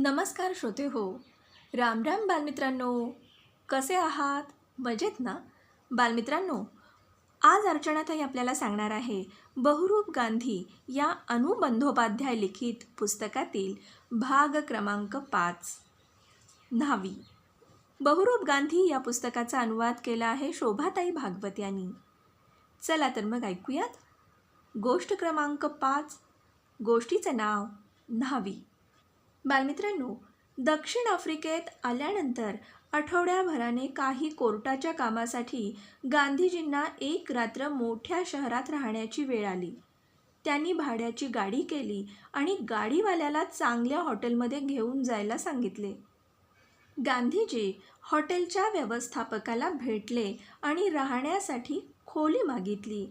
नमस्कार श्रोते हो. राम राम बालमित्रांनो. कसे आहात? मजेत ना? बालमित्रांनो आज अर्चनाताई आपल्याला सांगणार आहे बहुरूप गांधी या अनुबंधोपाध्याय लिखित पुस्तकातील भाग क्रमांक पाच. न्हावी. बहुरूप गांधी या पुस्तकाचा अनुवाद केला आहे शोभाताई भागवत यांनी. चला तर मग ऐकूयात. गोष्ट क्रमांक पाच. गोष्टीचं नाव न्हावी. बालमित्रांनो दक्षिण आफ्रिकेत आल्यानंतर आठवड्याभराने काही कोर्टाच्या कामासाठी गांधीजींना एक रात्र मोठ्या शहरात राहण्याची वेळ आली. त्यांनी भाड्याची गाडी केली आणि गाडीवाल्याला चांगल्या हॉटेलमध्ये घेऊन जायला सांगितले. गांधीजी हॉटेलच्या व्यवस्थापकाला भेटले आणि राहण्यासाठी खोली मागितली.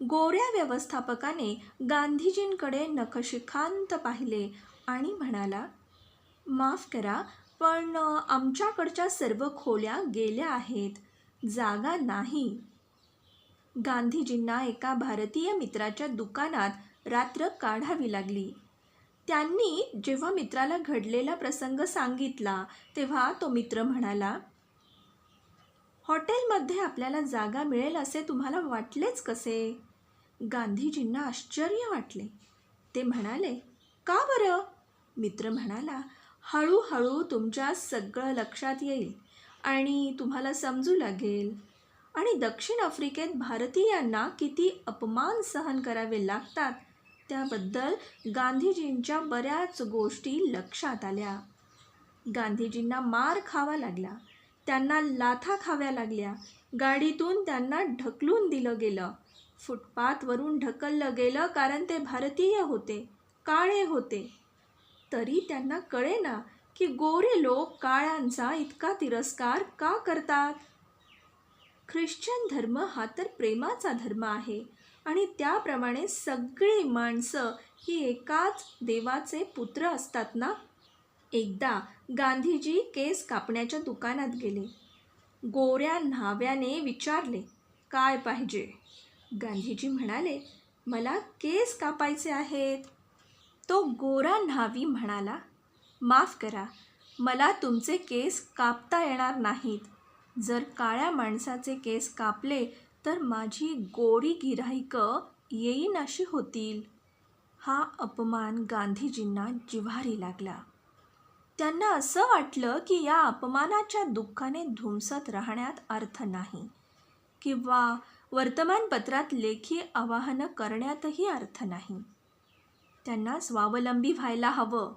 गोऱ्या व्यवस्थापकाने गांधीजींकडे नखशिखांत पाहिले आणि म्हणाला माफ करा पण आमच्याकडच्या सर्व खोल्या गेल्या आहेत. जागा नाही. गांधीजींना एका भारतीय मित्राच्या दुकानात रात्र काढावी लागली. त्यांनी जेव्हा मित्राला घडलेला प्रसंग सांगितला तेव्हा तो मित्र म्हणाला हॉटेलमध्ये आपल्याला जागा मिळेल असे तुम्हाला वाटलेच कसे? गांधीजींना आश्चर्य वाटले. ते म्हणाले का बरं? मित्र म्हणाला हळूहळू तुमच्या सगळं लक्षात येईल आणि तुम्हाला समजू लागेल. आणि दक्षिण आफ्रिकेत भारतीयांना किती अपमान सहन करावे लागतात त्याबद्दल गांधीजींच्या बऱ्याच गोष्टी लक्षात आल्या. गांधीजींना मार खावा लागला त्यांना लाथा खाव्या लागल्या गाडीतून त्यांना ढकलून दिलं गेलं. फुटपाथवरून ढकललं गेलं कारण ते भारतीय होते काळे होते. तरी त्यांना कळेना की गोरे लोक काळ्यांचा इतका तिरस्कार का करतात? ख्रिश्चन धर्म हा तर प्रेमाचा धर्म आहे आणि त्याप्रमाणे सगळी माणसं ही एकाच देवाचे पुत्र असतात ना? एकदा गांधीजी केस कापण्याच्या दुकानात गेले. गोऱ्या न्हाव्याने विचारले काय पाहिजे? गांधीजी म्हणाले मला केस कापायचे आहेत. तो गोरा न्हावी म्हणाला माफ करा मला तुमचे केस कापता येणार नाहीत. जर काळ्या माणसाचे केस कापले तर माझी गोरी गिराईकं येईन अशी होतील. हा अपमान गांधीजींना जिव्हारी लागला. त्यांना असं वाटलं की या अपमानाच्या दुःखाने धुमसत राहण्यात अर्थ नाही किंवा वर्तमानपत्रात लेखी आवाहनं करण्यातही अर्थ नाही. त्यांना स्वावलंबी व्हायला हवं.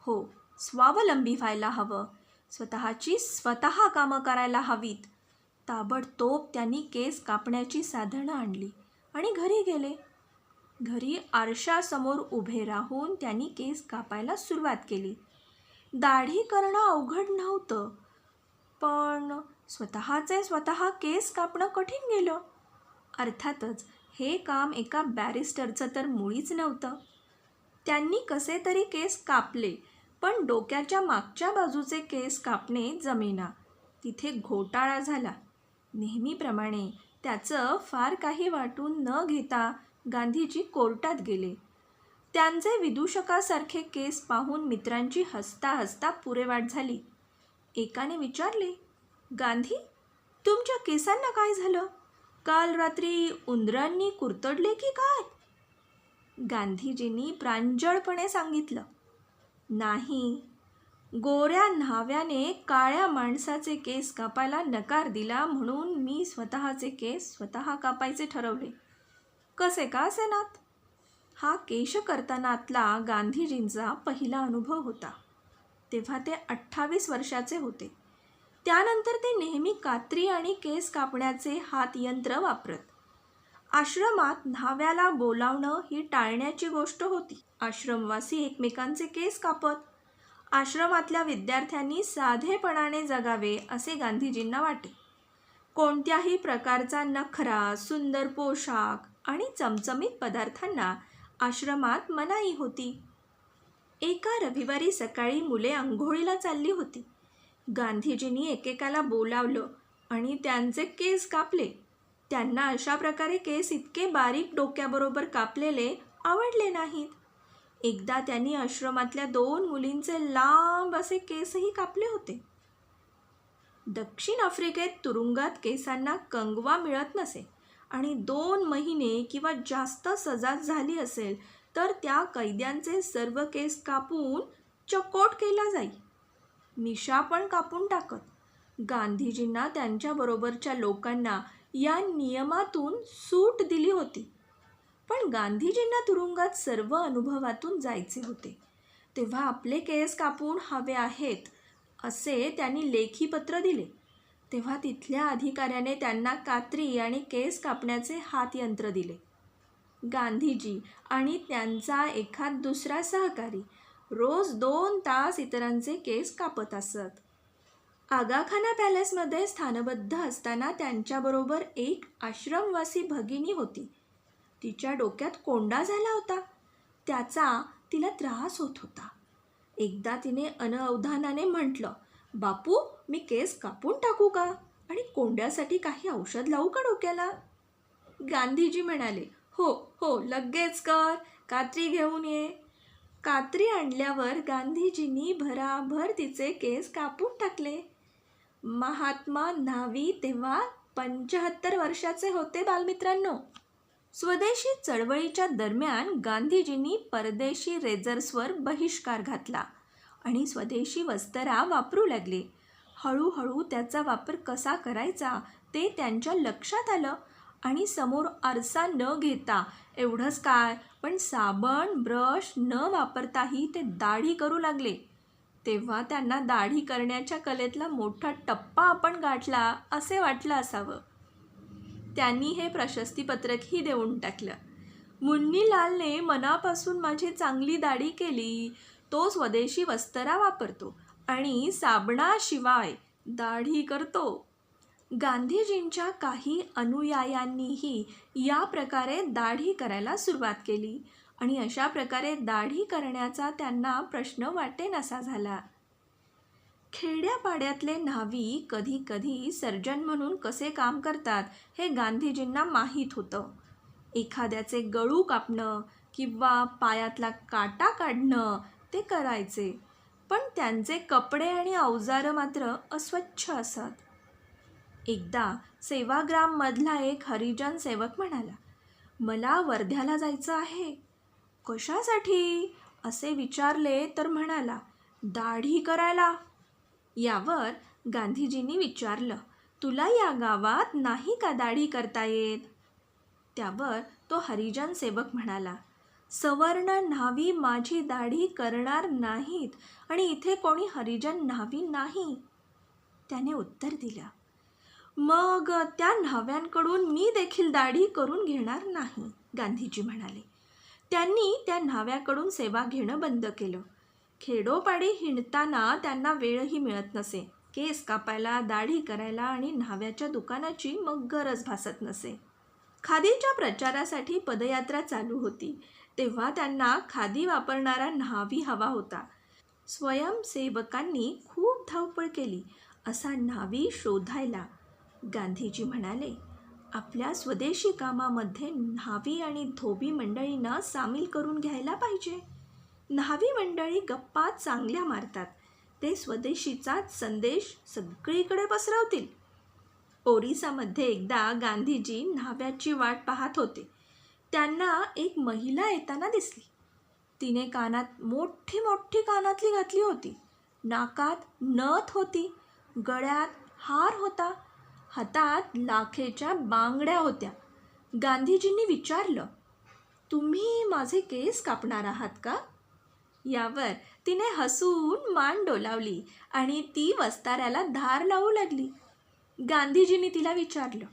हो स्वावलंबी व्हायला हवं. स्वतःची स्वतः कामं करायला हवीत. ताबडतोब त्यांनी केस कापण्याची साधनं आणली आणि घरी गेले. घरी आरशासमोर उभे राहून त्यांनी केस कापायला सुरुवात केली. दाढी करणं अवघड नव्हतं पण स्वतःचे स्वतः केस कापणं कठीण गेलं. अर्थातच हे काम एका बॅरिस्टरचं तर मुळीच नव्हतं. त्यांनी कसे तरी केस कापले पण डोक्याच्या मागच्या बाजूचे केस कापणे जमेना. तिथे घोटाळा झाला. नेहमीप्रमाणे त्याचं फार काही वाटून न घेता गांधीजी कोर्टात गेले. त्यांचे विदूषकासारखे केस पाहून मित्रांची हसता हसता पुरेवाट झाली. एकाने विचारले गांधी तुमच्या केसांना काय झालं? काल रात्री उंदरांनी कुरतडले की काय? गांधीजींनी प्रांजळपणे सांगितलं नाही गोऱ्या न्हाव्याने काळ्या माणसाचे केस कापायला नकार दिला म्हणून मी स्वतःचे केस स्वतः कापायचे ठरवले. कसे का असेनात हा केशकर्तनातला गांधीजींचा पहिला अनुभव होता. तेव्हा ते अठ्ठावीस वर्षाचे होते. त्यानंतर ते नेहमी कात्री आणि केस कापण्याचे हातयंत्र वापरत. आश्रमात न्हाव्याला बोलावणं ही टाळण्याची गोष्ट होती. आश्रमवासी एकमेकांचे केस कापत. आश्रमातल्या विद्यार्थ्यांनी साधेपणाने जगावे असे गांधीजींना वाटे. कोणत्याही प्रकारचा नखरा सुंदर पोशाख आणि चमचमीत पदार्थांना आश्रमात मनाई होती. एका रविवारी सकाळी मुले आंघोळीला चालली होती. गांधीजींनी एकेकाला बोलावलं आणि त्यांचे केस कापले. त्यांना अशा प्रकारे केस इतके बारीक डोक्याबरोबर कापलेले आवडले नाहीत. एकदा त्यांनी आश्रमातल्या दोन मुलींचे लांब असे केसही कापले होते. दक्षिण आफ्रिकेत तुरुंगात केसांना कंगवा मिळत नसे आणि दोन महिने किंवा जास्त सजा झाली असेल तर त्या कैद्यांचे सर्व केस कापून चकोट केला जाई. मिशा पण कापून टाकत. गांधीजींना त्यांच्याबरोबरच्या लोकांना या नियमातून सूट दिली होती. पण गांधीजींना तुरुंगात सर्व अनुभवातून जायचे होते. तेव्हा आपले केस कापून हवे आहेत असे त्यांनी लेखी पत्र दिले. तेव्हा तिथल्या अधिकाऱ्याने त्यांना कात्री आणि केस कापण्याचे हातयंत्र दिले. गांधीजी आणि त्यांचा एखाद दुसरा सहकारी रोज दोन तास इतरांचे केस कापत असत. आगाखाना पॅलेसमध्ये स्थानबद्ध असताना त्यांच्याबरोबर एक आश्रमवासी भगिनी होती. तिच्या डोक्यात कोंडा झाला होता. त्याचा तिला त्रास होत होता. एकदा तिने अनअवधानाने म्हटलं बापू मी केस कापून टाकू का? आणि कोंड्यासाठी काही औषध लावू का डोक्याला? गांधीजी म्हणाले हो हो लगेच कर. कात्री घेऊन ये. कात्री आणल्यावर गांधीजींनी भराभर तिचे केस कापून टाकले. महात्मा न्हावी तेव्हा पंचाहत्तर वर्षाचे होते बालमित्रांनो. स्वदेशी चळवळीच्या दरम्यान गांधीजींनी परदेशी रेझर्सवर बहिष्कार घातला आणि स्वदेशी वस्तरा वापरू लागले. हळूहळू त्याचा वापर कसा करायचा ते त्यांच्या लक्षात आलं आणि समोर आरसा न घेता एवढंच काय पण साबण ब्रश न वापरताही ते दाढी करू लागले. तेव्हा त्यांना दाढी करण्याच्या कलेतला मोठा टप्पा आपण गाठला असे वाटलं असावं. त्यांनी हे प्रशस्तीपत्रकही देऊन टाकलं. मुन्नीलालने मनापासून माझी चांगली दाढी केली तो स्वदेशी वस्तरा वापरतो आणि साबणाशिवाय दाढी करतो. गांधीजींच्या काही अनुयायांनीही या प्रकारे दाढी करायला सुरुवात केली. आणि अशा प्रकारे दाढी करण्याचा त्यांना प्रश्न वाटेनासा झाला. खेड्यापाड्यातले न्हावी कधी कधी सर्जन म्हणून कसे काम करतात हे गांधीजींना माहीत होतं. एखाद्याचे गळू कापणं किंवा पायातला काटा काढणं ते करायचे पण त्यांचे कपडे आणि अवजारं मात्र अस्वच्छ असत. एकदा सेवाग्राममधला एक हरिजन सेवक म्हणाला मला वर्ध्याला जायचं आहे. कशासाठी? असे विचारले तर म्हणाला दाढी करायला. यावर गांधीजींनी विचारलं तुला या गावात नाही का दाढी करता येत? त्यावर तो हरिजन सेवक म्हणाला सवर्ण न्हावी माझी दाढी करणार नाहीत आणि इथे कोणी हरिजन न्हावी नाही. त्याने उत्तर दिलं मग त्या न्हाव्यांकडून मी देखील दाढी करून घेणार नाही गांधीजी म्हणाले. त्यांनी त्या न्हाव्याकडून सेवा घेणं बंद केलं. खेडोपाडी हिंडताना त्यांना वेळही मिळत नसे. केस कापायला दाढी करायला आणि न्हाव्याच्या दुकानाची मग गरज भासत नसे. खादीच्या प्रचारासाठी पदयात्रा चालू होती. तेव्हा त्यांना खादी वापरणारा न्हावी हवा होता. स्वयंसेवकांनी खूप धावपळ केली. असा न्हावी शोधायला गांधीजी म्हणाले आपल्या स्वदेशी कामामध्ये न्हावी आणि धोबी मंडळींना सामील करून घ्यायला पाहिजे. न्हावी मंडळी गप्पा चांगल्या मारतात. ते स्वदेशीचाच संदेश सगळीकडे पसरवतील. ओरिसामध्ये एकदा गांधीजी न्हाव्याची वाट पाहत होते. त्यांना एक महिला येताना दिसली. तिने कानात मोठी मोठी कानातली घातली होती. नाकात नथ होती. गळ्यात हार होता. हातात लाखेच्या बांगड्या होत्या. गांधीजींनी विचारलं तुम्ही माझे केस कापणार आहात का? यावर तिने हसून मान डोलावली आणि ती वस्ताऱ्याला धार लावू लागली. गांधीजींनी तिला विचारलं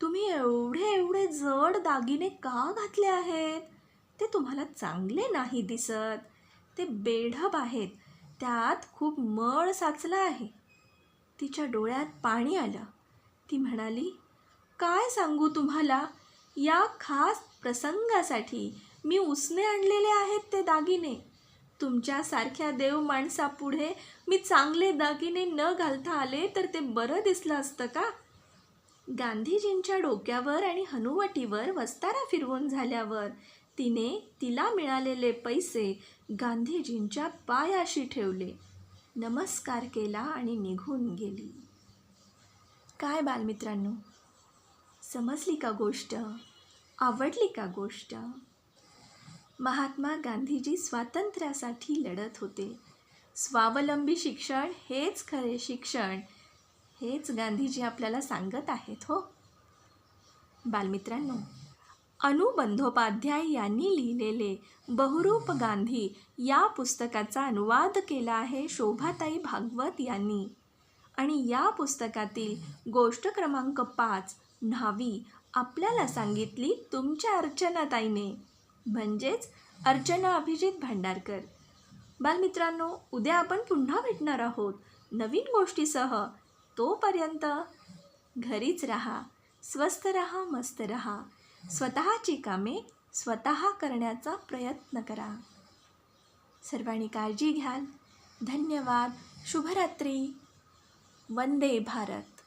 तुम्ही एवढे एवढे जड दागिने का घातले आहेत? ते तुम्हाला चांगले नाही दिसत. ते बेढब आहेत. त्यात खूप मळ साचला आहे. तिच्या डोळ्यात पाणी आलं. ती म्हणाली काय सांगू तुम्हाला? या खास प्रसंगासाठी मी उसने आणलेले आहेत ते दागिने. तुमच्यासारख्या देव माणसापुढे मी चांगले दागिने न घालता आले तर ते बरं दिसलं असतं का? गांधीजींच्या डोक्यावर आणि हनुवटीवर वस्तारा फिरवून झाल्यावर तिने तिला मिळालेले पैसे गांधीजींच्या पायाशी ठेवले. नमस्कार केला आणि निघून गेली. काय बालमित्रांनो? समजली का गोष्ट? आवडली का गोष्ट? महात्मा गांधीजी स्वातंत्र्यासाठी लढत होते. स्वावलंबी शिक्षण हेच खरे शिक्षण. हेच गांधीजी आपल्याला सांगत आहेत हो? बालमित्रांनो अनुबंधोपाध्याय यांनी लिहिलेले बहुरूप गांधी या पुस्तकाचा अनुवाद केला आहे शोभाताई भागवत यांनी. आणि या पुस्तकातील गोष्ट क्रमांक पाच न्हावी आपल्याला सांगितली तुमच्या अर्चनाताईने म्हणजेच अर्चना अभिजित भांडारकर. बालमित्रांनो उद्या आपण पुन्हा भेटणार आहोत नवीन गोष्टीसह. तोपर्यंत घरीच राहा स्वस्थ राहा मस्त राहा. स्वतःची कामे स्वतः करण्याचा प्रयत्न करा. सर्वांनी काळजी घ्याल. धन्यवाद. शुभरात्री. वंदे भारत.